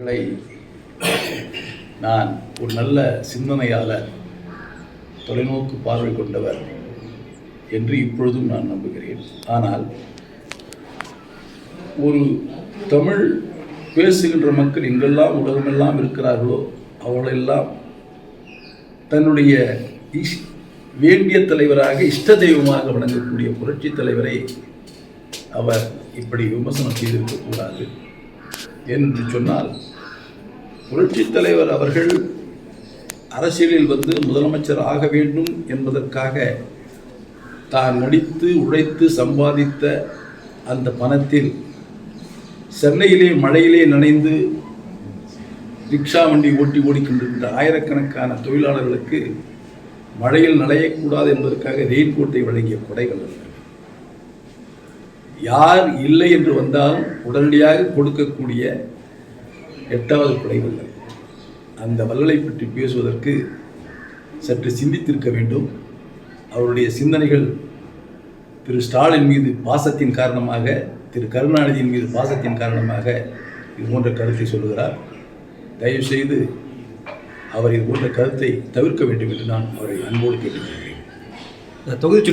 களை நான் ஒரு நல்ல சிந்தனையாளர் தொலைநோக்கு பார்வை கொண்டவர் என்று இப்பொழுதும் நான் நம்புகிறேன். ஆனால் ஒரு தமிழ் பேசுகின்ற மக்கள் எங்கெல்லாம் உலகமெல்லாம் இருக்கிறார்களோ அவளெல்லாம் தன்னுடைய இஷ் வேண்டிய தலைவராக இஷ்ட தெய்வமாக வணங்கக்கூடிய புரட்சித் தலைவரை அவர் இப்படி விமர்சனம் செய்திருக்கக்கூடாது என்று சொன்னால் புரட்சித் தலைவர் அவர்கள் அரசியலில் வந்து முதலமைச்சர் ஆக வேண்டும் என்பதற்காக தான் நடித்து உழைத்து சம்பாதித்த அந்த பணத்தில் சென்னையிலே மழையிலே நனைந்து ரிக்ஷா வண்டி ஓட்டி ஓடிக்கொண்டிருக்கின்ற ஆயிரக்கணக்கான தொழிலாளர்களுக்கு மழையில் நனையக்கூடாது என்பதற்காக ரெயின் கோட்டை வழங்கிய கொடைகள் யார் இல்லை என்று வந்தாலும் உடனடியாக கொடுக்கக்கூடிய எட்டாவது குடைவல்லல் அந்த வள்ளலை பற்றி பேசுவதற்கு சற்று சிந்தித்திருக்க வேண்டும். அவருடைய சிந்தனைகள் திரு ஸ்டாலின் மீது பாசத்தின் காரணமாக திரு கருணாநிதியின் மீது பாசத்தின் காரணமாக இது போன்ற கருத்தை சொல்லுகிறார். தயவு செய்து அவர் இது போன்ற கருத்தை தவிர்க்க வேண்டும் என்று நான் அவரை அன்போடு கேட்டுக்கொள்கிறேன். தொகுதி